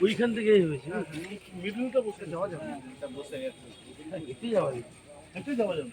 ওইখান থেকেই হয়েছে। মিডলটা বসে যাওয়া যাবে। বসে গেছে। হ্যাঁ, যাওয়া যাবে। একটু যাওয়া যাবে।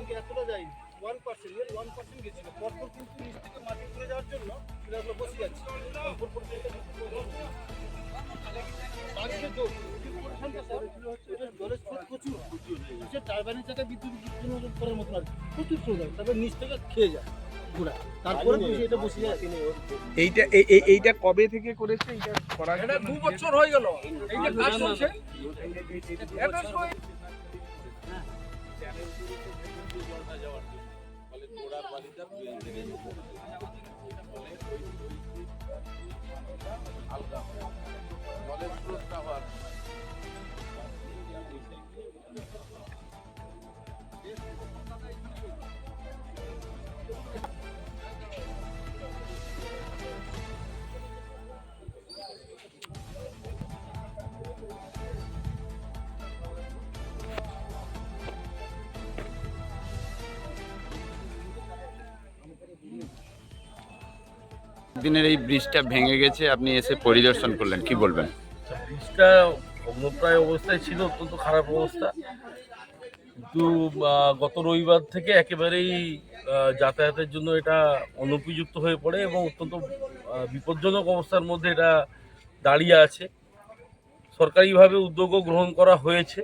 আর কি। টারবাইনের চাকা বিদ্যুৎ উৎপন্ন করার মতো আর কি। প্রচুর স্রোত হয়। তারপর নিচ থেকে খেয়ে যায় পুরা। তারপরে বসে এটা বসে যায়। এইটা এই- এই- এইটা কবে থেকে করেছে? এইটা করা এটা দু বছর হয়ে গেল। এই যে কাজ চলছে। এটা সময় দিনের এই ব্রিজটা ভেঙে গেছে, আপনি এসে পরিদর্শন করলেন, কি বলবেন? ব্রিজটা ভগ্নপ্রায় অবস্থায় ছিল, অত্যন্ত খারাপ অবস্থা। কিন্তু গত রবিবার থেকে একেবারেই যাতায়াতের জন্য এটা অনুপযুক্ত হয়ে পড়ে এবং অত্যন্ত বিপজ্জনক অবস্থার মধ্যে এটা দাঁড়িয়ে আছে। সরকারিভাবে উদ্যোগও গ্রহণ করা হয়েছে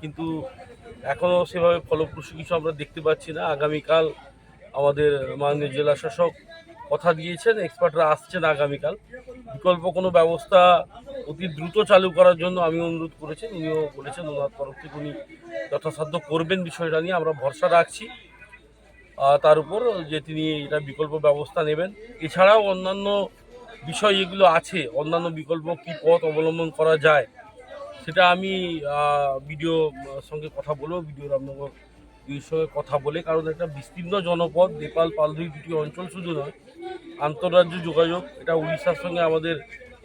কিন্তু এখনও সেভাবে ফলপ্রসূ কিছু আমরা দেখতে পাচ্ছি না। আগামীকাল আমাদের মাননীয় জেলা শাসক কথা দিয়েছেন এক্সপার্টরা আসছেন আগামীকাল। বিকল্প কোনো ব্যবস্থা অতি দ্রুত চালু করার জন্য আমি অনুরোধ করেছি, উনিও বলেছেন ওনার তরফ থেকে উনি যথাসাধ্য করবেন বিষয়টা নিয়ে, আমরা ভরসা রাখছি। তার উপর যে তিনি এটা বিকল্প ব্যবস্থা নেবেন। এছাড়াও অন্যান্য বিষয় এগুলো আছে, অন্যান্য বিকল্প কী পথ অবলম্বন করা যায়, সেটা আমি ভিডিও সঙ্গে কথা বলব ভিডিও রামনগর ভিডিওর সঙ্গে কথা বলে কারণ একটা বিস্তীর্ণ জনপদ নেপাল পালধুই দুটি অঞ্চল শুধু নয় আন্তঃরাজ্য যোগাযোগ এটা উড়িষ্যার সঙ্গে আমাদের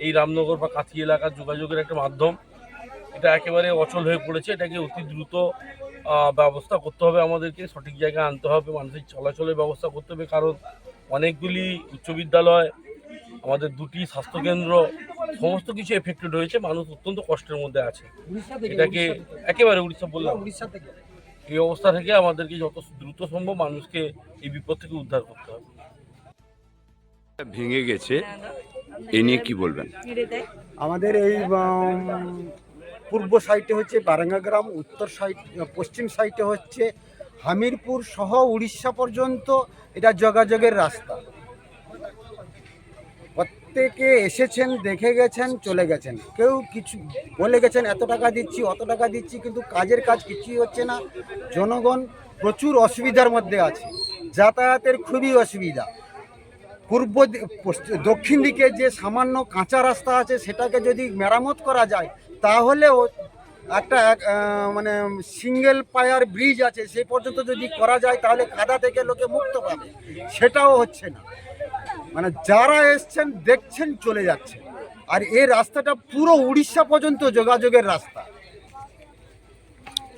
এই রামনগর বা কাথি এলাকার যোগাযোগের একটা মাধ্যম। এটা একেবারে অচল হয়ে পড়েছে এটাকে অতি দ্রুত ব্যবস্থা করতে হবে আমাদেরকে সঠিক জায়গায় আনতে হবে মানুষের চলাচলের ব্যবস্থা করতে হবে কারণ অনেকগুলি উচ্চ বিদ্যালয় আমাদের দুটি স্বাস্থ্যকেন্দ্র সমস্ত কিছু এফেক্টেড হয়েছে মানুষ অত্যন্ত কষ্টের মধ্যে আছে। এটাকে একেবারে উড়িষ্যা বললাম। উড়িষ্যা থেকে? এই অবস্থা থেকে আমাদেরকে যত দ্রুত সম্ভব মানুষকে এই বিপদ থেকে উদ্ধার করতে হবে। ভেঙে গেছে এ নিয়ে কি বলবেন? আমাদের এই পূর্ব সাইটে হচ্ছে বারাঙ্গা গ্রাম উত্তর সাইড পশ্চিম সাইডে হচ্ছে হামিরপুর সহ উড়িষ্যা পর্যন্ত এটা যোগাযোগের রাস্তা। প্রত্যেকে এসেছেন দেখে গেছেন চলে গেছেন। কেউ কিছু বলে গেছেন এত টাকা দিচ্ছি অত টাকা দিচ্ছি কিন্তু কাজের কাজ কিছুই হচ্ছে না। জনগণ প্রচুর অসুবিধার মধ্যে আছে। যাতায়াতের খুবই অসুবিধা। পূর্ব দক্ষিণ দিকে যে সামান্য কাঁচা রাস্তা আছে সেটাকে যদি মেরামত করা যায় তাহলেও একটা এক, মানে সিঙ্গেল পায়ার ব্রিজ আছে সেই পর্যন্ত যদি করা যায় তাহলে কাদা থেকে লোকে মুক্ত পাবে। সেটাও হচ্ছে না। মানে যারা এসছেন দেখছেন চলে যাচ্ছে আর এই রাস্তাটা পুরো উড়িষ্যা পর্যন্ত যোগাযোগের রাস্তা।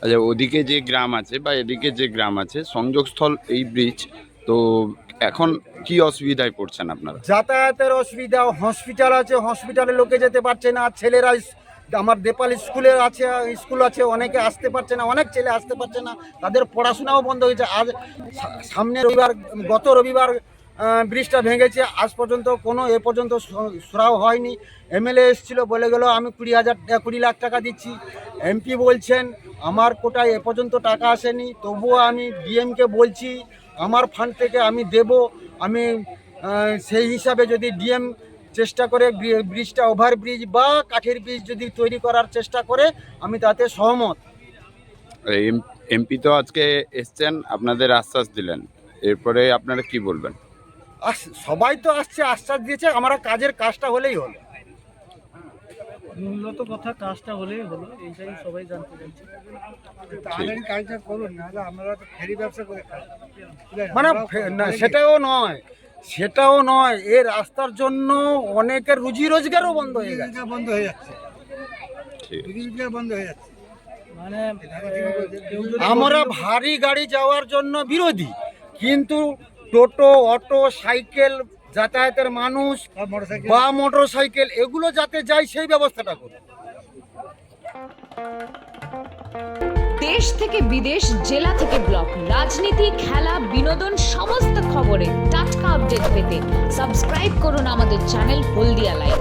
আচ্ছা ওদিকে যে গ্রাম আছে বা এদিকে যে গ্রাম আছে সংযোগস্থল এই ব্রিজ তো এখন কি অসুবিধায় পড়ছেন আপনারা? যাতায়াতের অসুবিধা হসপিটাল আছে হসপিটালে লোকে যেতে পারছে না ছেলেরা আমার দেপাল স্কুলে আছে স্কুল আছে অনেকে আসতে পারছে না অনেক ছেলে আসতে পারছে না তাদের পড়াশোনাও বন্ধ হয়েছে। আজ সামনে রবিবার গত রবিবার ব্রিজটা ভেঙেছে। আজ পর্যন্ত কোনো, এ পর্যন্ত সুরাও হয়নি। এমএলএ এসেছিল, বলে গেল, আমি কুড়ি হাজার কুড়ি লাখ টাকা দিচ্ছি। এমপি বলছেন, আমার কোটায় এ পর্যন্ত টাকা আসেনি। তবুও আমি ডিএমকে বলছি, আমার ফান্ড থেকে আমি দেব। আমি সেই হিসাবে যদি ডিএম চেষ্টা করে ব্রিজটা ওভার ব্রিজ বা কাঠের ব্রিজ যদি তৈরি করার চেষ্টা করে, আমি তাতে সহমত। এমপি তো আজকে এসছেন, আপনাদের আশ্বাস দিলেন। এরপরে আপনারা কি বলবেন? সবাই তো আসছে আশ্বাস দিয়েছে আমরা কাজের কাজটা হলেই হলো। মূলত কথা কাজটা হলেই হলো এইটাই সবাই জানতে চাইছে। তাড়াতাড়ি কাজটা করুন নাহলে আমরা তো ফেরি ব্যবসা করে মানে না সেটাও নয় সেটাও নয় এ রাস্তার জন্য অনেকের রুজি রোজগারও বন্ধ হয়ে গেছে। বন্ধ হয়ে যাচ্ছে। বন্ধ হয়ে যাচ্ছে। মানে আমরা ভারী গাড়ি যাওয়ার জন্য বিরোধী কিন্তু টোটো অটো সাইকেল যাতায়াতের মানুষ বা মোটর সাইকেল এগুলো যাতে যায় সেই ব্যবস্থাটা করুন। দেশ থেকে বিদেশ জেলা থেকে ব্লক রাজনীতি খেলা বিনোদন সমস্ত খবরে টাটকা আপডেট পেতে সাবস্ক্রাইব করুন আমাদের চ্যানেল হলদিয়া লাইভ